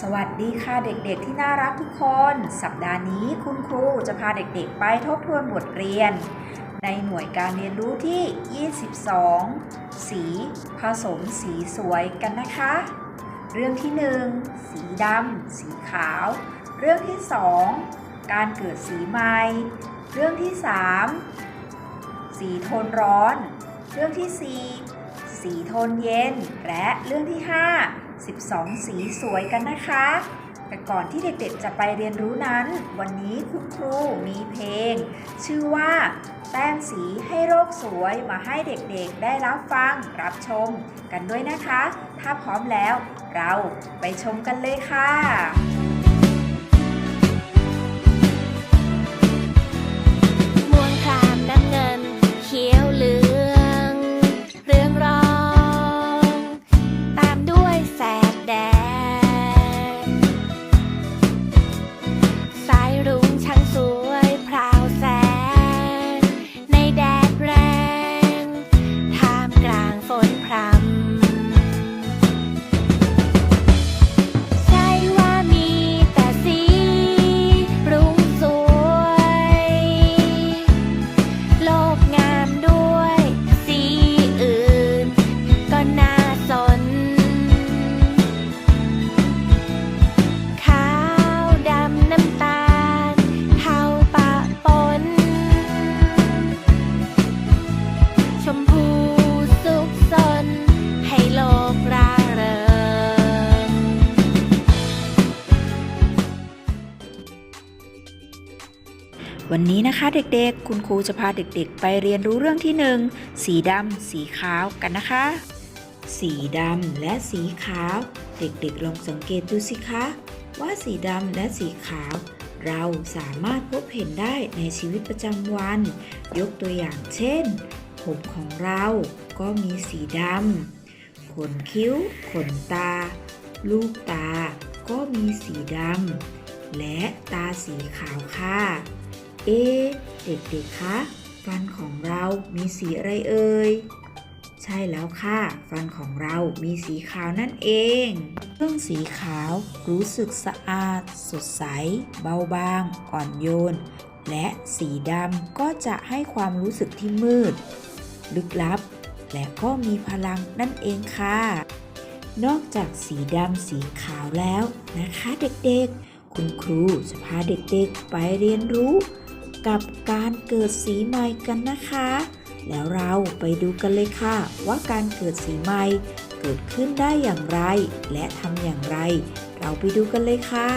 สวัสดีค่ะเด็กๆที่น่ารักทุกคน สัปดาห์นี้คุณครูจะพาเด็กๆไปทบทวนบทเรียน ในหน่วยการเรียนรู้ที่ 22 สีผสมสีสวยกันนะคะ เรื่องที่ 1 สีดำสีขาว เรื่องที่ 2 การเกิดสีใหม่ เรื่องที่ 3 สีโทนร้อน เรื่องที่ 4 สีโทนเย็น และเรื่องที่ 5 12 สีสวยกันนะคะ แต่ก่อนที่เด็กๆจะไปเรียนรู้นั้น วันนี้คุณครูมีเพลง ชื่อว่า แต้มสีให้โลกสวยมาให้เด็กๆได้รับฟังรับชมกันด้วยนะคะ ถ้าพร้อมแล้วเราไปชมกันเลยค่ะ วันนี้นะคะเด็กๆ คุณครูจะพาเด็กๆ ไปเรียนรู้เรื่องที่หนึ่งสีดำสีขาวกันนะคะ สีดำและสีขาว เด็กๆ ลองสังเกตดูสิคะ ว่าสีดำและสีขาว เราสามารถพบเห็นได้ในชีวิตประจำวัน ยกตัวอย่างเช่น ผมของเราก็มีสีดำขนคิ้ว ขนตา ลูกตา ก็มีสีดำและตาสีขาวค่ะ เอะเด็กๆ คะ ฟันของเรามีสีอะไรเอ่ย ใช่แล้วค่ะ ฟันของเรามีสีขาวนั่นเอง เครื่องสีขาวรู้สึกสะอาด สดใส เบาบาง อ่อนโยน และสีดำก็จะให้ความรู้สึกที่มืด ลึกลับ และก็มีพลังนั่นเองค่ะ นอกจากสีดำสีขาวแล้วนะคะเด็กๆ คุณครูจะพาเด็กๆ ไปเรียนรู้ กับการเกิดสีใหม่กันนะคะ แล้วเราไปดูกันเลยค่ะ ว่าการเกิดสีใหม่เกิดขึ้นได้อย่างไร และทำอย่างไร เราไปดูกันเลยค่ะ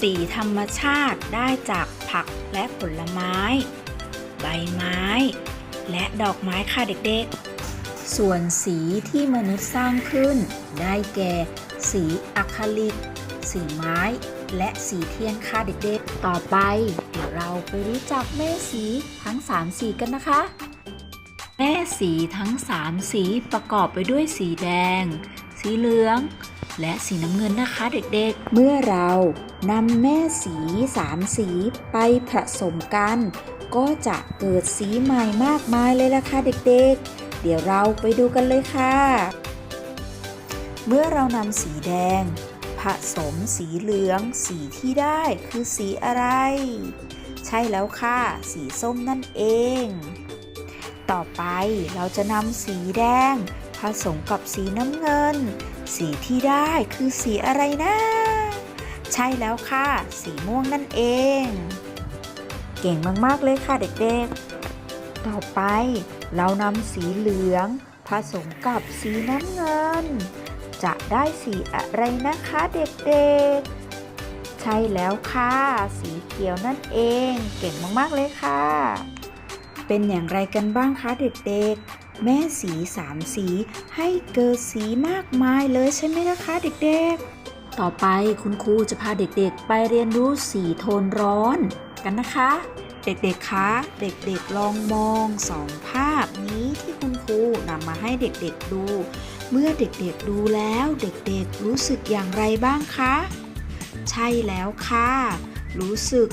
สีธรรมชาติได้จากผักและผลไม้ ใบไม้ และดอกไม้ค่ะเด็กๆ ส่วนสีที่มนุษย์สร้างขึ้น ได้แก่ สีอะคริลิก สีไม้ และสีเทียนค่ะเด็กๆ ต่อไป เดี๋ยวเราไปรู้จักแม่สีทั้ง 3 สีกันนะคะ แม่สีทั้ง 3 สีประกอบไปด้วยสีแดง สีเหลือง และสีน้ำเงินนะคะเด็กๆ เมื่อเรานำแม่สี3สีไปผสมกัน ก็จะเกิดสีใหม่มากมายเลยล่ะค่ะเด็กๆ เดี๋ยวเราไปดูกันเลยค่ะ เมื่อเรานำสีแดง สมสีเหลือง สีที่ได้คือสีอะไร ใช่แล้วค่ะ สีส้มนั่นเอง ต่อไปเราจะนำสีแดง ผสมกับสีน้ำเงิน สีที่ได้คือสีอะไรนะ ใช่แล้วค่ะ สีม่วงนั่นเอง เก่งมากๆเลยค่ะเด็กๆ ต่อไปเรานำสีเหลือง ผสมกับสีน้ำเงิน จะได้สีอะไรนะคะเด็กๆ ใช่แล้วค่ะ สีเขียวนั่นเอง เก่งมากๆเลยค่ะ เป็นอย่างไรกันบ้างคะเด็กๆ แม่สีสามสีให้เกิดสีมากมายเลยใช่ไหมนะคะเด็กๆ ต่อไปคุณครูจะพาเด็กๆ ไปเรียนรู้สีโทนร้อนกันนะคะ เด็กๆ คะ เด็กๆ ลองมองสองภาพนี้ที่คุณครูนำมาให้เด็กๆดู เมื่อเด็กๆดูแล้วเด็กๆรู้สึกอย่างไรบ้างคะ ใช่แล้วค่ะ รู้สึก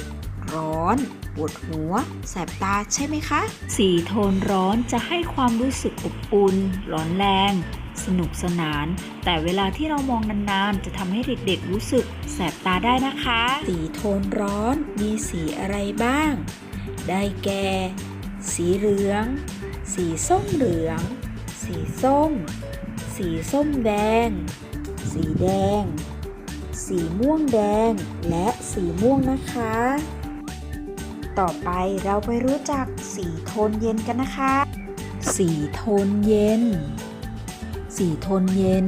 ร้อน ปวดหัว แสบตาใช่ไหมคะ สีโทนร้อนจะให้ความรู้สึกอบอุ่นร้อนแรง สนุกสนาน แต่เวลาที่เรามองนานๆ จะทำให้เด็กๆรู้สึก แสบตาได้นะคะ สีโทนร้อนมีสีอะไรบ้าง ได้แก่ สีเหลือง สีส้มเหลือง สีส้ม สีส้มแดง สีแดง สีม่วงแดง และสีม่วงนะคะ ต่อไปเราไปรู้จักสีโทนเย็นกันนะคะ สีโทนเย็น สีโทนเย็น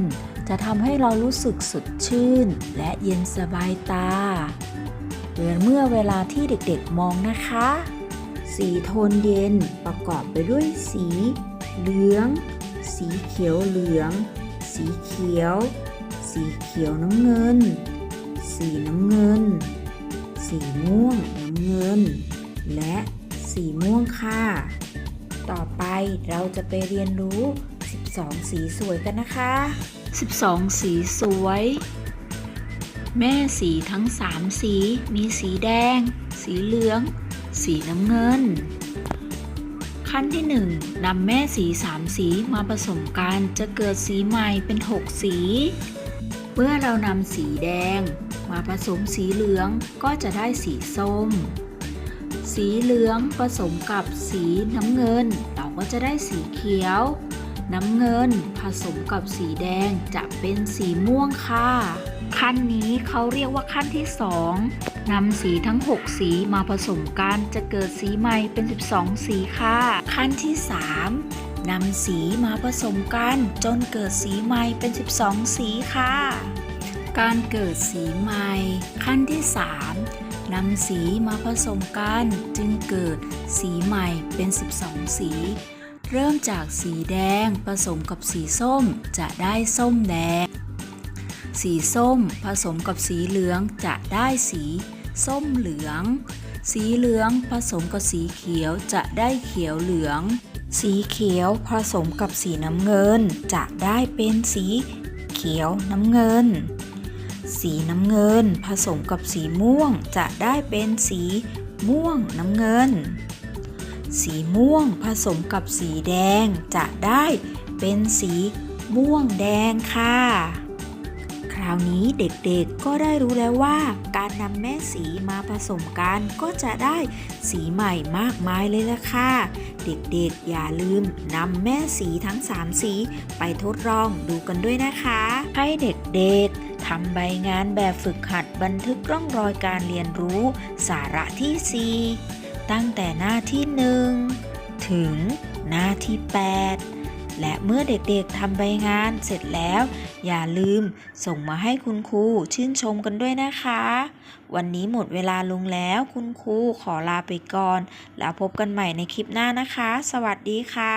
จะทำให้เรารู้สึกสดชื่น และเย็นสบายตาเมื่อเวลาที่เด็กๆมองนะคะ สีโทนเย็นประกอบไปด้วยสี เหลือง สีเขียวเหลือง สีเขียว สีเขียวน้ำเงิน สีน้ำเงิน สีม่วงน้ำเงิน และสีม่วงค่ะ ต่อไปเราจะไปเรียนรู้ 12 สีสวยกันนะคะ 12 สีสวย แม่สีทั้ง 3 สี มีสีแดง สีเหลือง สีน้ำเงิน ขั้นที่ 1นำแม่สี 3 สีมาผสมกันจะเกิดสีใหม่เป็น 6 สี เมื่อเรานำสีแดง มาผสมสีเหลืองก็จะได้สีส้ม สีเหลืองผสมกับสีน้ำเงิน เราก็จะได้สีเขียว น้ำเงินผสมกับสีแดงจะเป็นสีม่วงค่ะ ขั้นนี้เขาเรียกว่าขั้นที่ 2นำสีทั้ง 6 สีมาผสมกันจะเกิดสีใหม่เป็น 12 สีค่ะ ขั้นที่ 3นำสีมาผสมกันจนเกิดสีใหม่เป็น 12 สีค่ะ การเกิดสีใหม่ ขั้นที่ 3นำสีมาผสมกันจึงเกิดสีใหม่เป็น 12 สีเริ่มจากสีแดงผสมกับสีส้มจะได้ส้มแดง สีส้มผสมกับสีเหลืองจะได้สีส้มเหลือง สีเหลืองผสมกับสีเขียวจะได้เขียวเหลือง สีเขียวผสมกับสีน้ำเงิน จะได้เป็นสีเขียวน้ำเงิน สีน้ำเงินผสมกับสีม่วงจะได้เป็นสีม่วงน้ำเงิน สีม่วงผสมกับสีแดงจะได้เป็นสีม่วงแดงค่ะ ราวนี้เด็กๆก็ได้รู้แล้วว่า การนำแม่สีมาผสมกันก็จะได้สีใหม่มากมายเลยล่ะค่ะ เด็กๆอย่าลืมนำแม่สีทั้ง 3 สีไปทดลองดูกันด้วยนะคะ ให้เด็กๆทำใบงานแบบฝึกหัดบันทึกร่องรอยการเรียนรู้ สาระที่ 4 ตั้งแต่หน้าที่ 1 ถึงหน้าที่ 8 และเมื่อเด็กๆทำใบงานเสร็จแล้ว อย่าลืมส่งมาให้คุณครูชื่นชมกันด้วยนะคะ วันนี้หมดเวลาลงแล้วคุณครูขอลาไปก่อน แล้วพบกันใหม่ในคลิปหน้านะคะ สวัสดีค่ะ